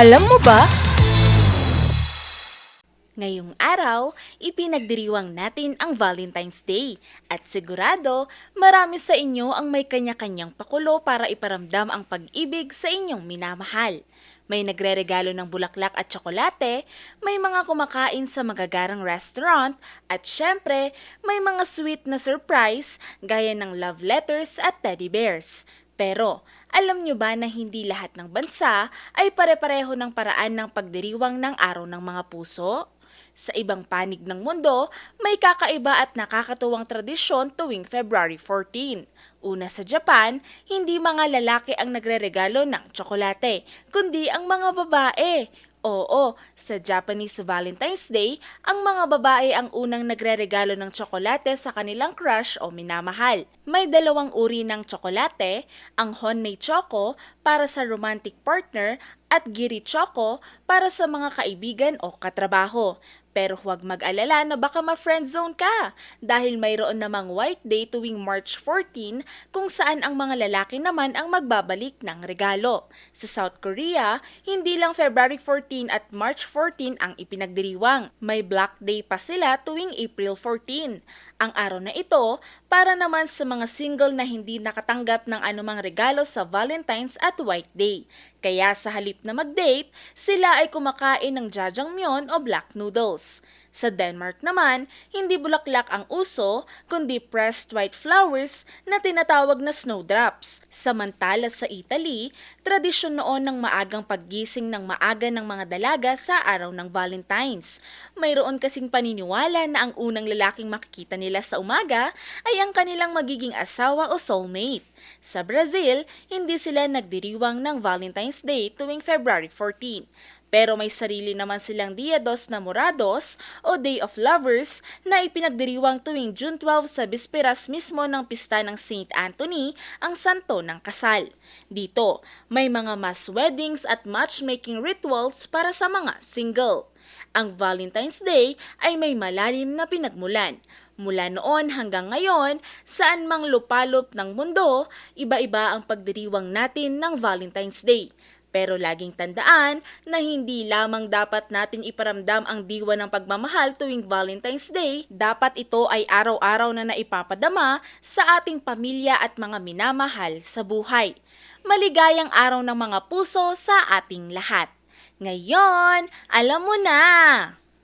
Alam mo ba? Ngayong araw, ipinagdiriwang natin ang Valentine's Day at sigurado marami sa inyo ang may kanya-kanyang pakulo para iparamdam ang pag-ibig sa inyong minamahal. May nagre-regalo ng bulaklak at tsokolate, may mga kumakain sa magagarang restaurant, at syempre, may mga sweet na surprise gaya ng love letters at teddy bears. Pero, alam nyo ba na hindi lahat ng bansa ay pare-pareho ng paraan ng pagdiriwang ng Araw ng Mga Puso? Sa ibang panig ng mundo, may kakaiba at nakakatuwang tradisyon tuwing February 14. Una sa Japan, hindi mga lalaki ang nagreregalo ng tsokolate, kundi ang mga babae. Oo, sa Japanese Valentine's Day, ang mga babae ang unang nagreregalo ng tsokolate sa kanilang crush o minamahal. May dalawang uri ng tsokolate, ang Honmei Choco para sa romantic partner at Giri Choco para sa mga kaibigan o katrabaho. Pero huwag mag-alala na baka ma-friendzone ka dahil mayroon namang White Day tuwing March 14 kung saan ang mga lalaki naman ang magbabalik ng regalo. Sa South Korea, hindi lang February 14 at March 14 ang ipinagdiriwang. May Black Day pa sila tuwing April 14. Ang araw na ito para naman sa mga single na hindi nakatanggap ng anumang regalo sa Valentine's at White Day. Kaya sa halip na mag-date, sila ay kumakain ng jajangmyeon o black noodles. Sa Denmark naman, hindi bulaklak ang uso, kundi pressed white flowers na tinatawag na snowdrops. Samantala sa Italy, tradisyon noon ng maagang paggising ng maaga ng mga dalaga sa araw ng Valentine's. Mayroon kasing paniniwala na ang unang lalaking makikita nila sa umaga ay ang kanilang magiging asawa o soulmate. Sa Brazil, hindi sila nagdiriwang ng Valentine's Day tuwing February 14. Pero may sarili naman silang Dia dos Namorados o Day of Lovers na ipinagdiriwang tuwing June 12 sa bisperas mismo ng pista ng St. Anthony, ang santo ng kasal. Dito, may mga mass weddings at matchmaking rituals para sa mga single. Ang Valentine's Day ay may malalim na pinagmulan. Mula noon hanggang ngayon, saan mang lupalop ng mundo, iba-iba ang pagdiriwang natin ng Valentine's Day. Pero laging tandaan na hindi lamang dapat natin iparamdam ang diwa ng pagmamahal tuwing Valentine's Day, dapat ito ay araw-araw na naipapadama sa ating pamilya at mga minamahal sa buhay. Maligayang araw ng mga puso sa ating lahat. Ngayon, alam mo na!